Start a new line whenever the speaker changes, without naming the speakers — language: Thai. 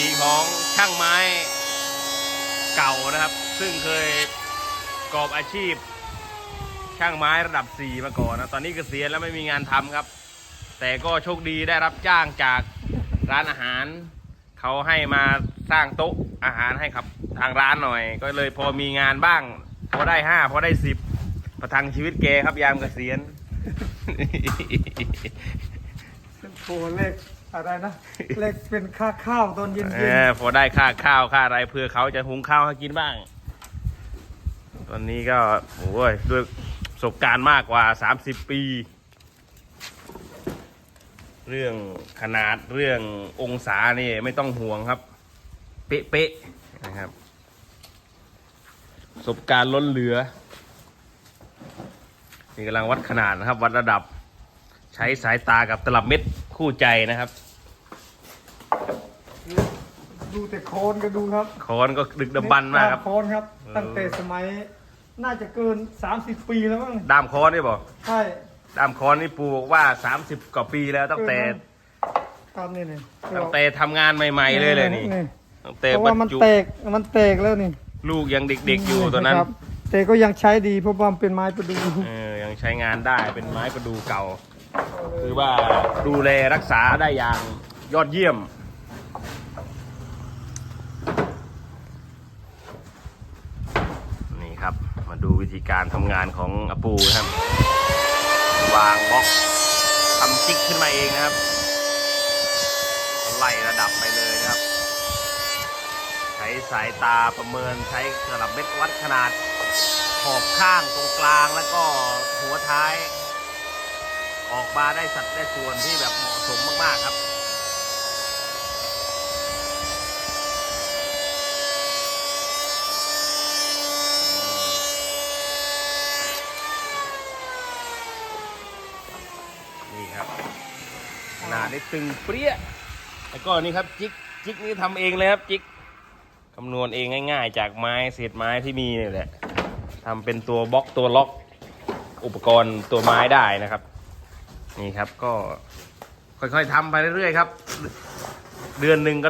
ถีของช่างไม้เก่านะครับ ซึ่งเคยประกอบอาชีพ ช่างไม้ระดับ 4 มาก่อนนะตอนนี้เกษียณแล้วไม่มีงานทำครับ แต่ก็โชคดีได้รับจ้างจากร้านอาหาร เขาให้มาสร้างโต๊ะอาหารให้ครับทางร้านหน่อย ก็เลยพอมีงานบ้าง พอได้ห้าพอได้สิบประทังชีวิตแกครับยามเกษียณ
โอ้เลข อะไรนะเลขเป็นค่าข้าวตอนเย็น
เออพอได้ค่าข้าวค่าอะไรเพื่อเขาจะหุงข้าวให้กินบ้าง ตอนนี้ก็โอ้ยด้วยประสบการณ์มากกว่า 30 ปี เรื่องขนาดเรื่ององศานี่ไม่ต้องห่วงครับ เป๊ะๆนะครับประสบการณ์ล้นเหลือนี่กำลังวัดขนาดนะครับ วัดระดับ ใช้สายตากับตลับเม็ด คู่ใจนะครับ
ๆดูแต่โคนก็ดูครับ
คอนก็ดึกดำบรรพ์มากครับ
โคนครับ
เออ
ตั้งแต่สมัย น่าจะเกิน 30 ปีแล้วมั้ง
ดามคอนนี่บอก
ใช่
ดามคอนนี่ปูบอกว่า 30 กว่าปีแล้วตั้งแต่
ตามนี่นี่
ตั้งแต่ทำงานใหม่ ๆ เลยเลยนี่ตั้งแต่
เพราะ
บร
ว่ารมัน
จุ
แตกมันแตกแล้วนี่
ลูกยังเด็ก ๆ อยู่ตอนนั้น
ครับแต่ก็ยังใช้ดีเพราะว่ามันเป็นไม้ประดู
เออยังใช้งานได้เป็นไม้ประดูเก่า คือว่าดูแลรักษาได้อย่างยอดเยี่ยม นี่ครับ มาดูวิธีการทำงานของอปูนะครับ วางบล็อกทำจิกขึ้นมาเองนะครับ ไล่ระดับไปเลยนะครับ ใช้สายตาประเมินใช้สลับเม็ดวัดขนาด ขอบข้างตรงกลางแล้วก็หัวท้าย ออกมาได้สัดได้ส่วนที่แบบเหมาะสมมาก ๆ ครับนี่ครับขนาดนี้ตึงเปรี้ยแล้วก็นี่ครับจิกจิกนี่ทำเองเลยครับจิกคำนวณเองง่าย ๆ จากไม้เศษไม้ที่มีนี่แหละทำเป็นตัวบล็อกตัวล็อกอุปกรณ์ตัวไม้ได้นะครับ นี่ครับก็ค่อยๆทำไปเรื่อยๆครับ เดือนหนึ่งก็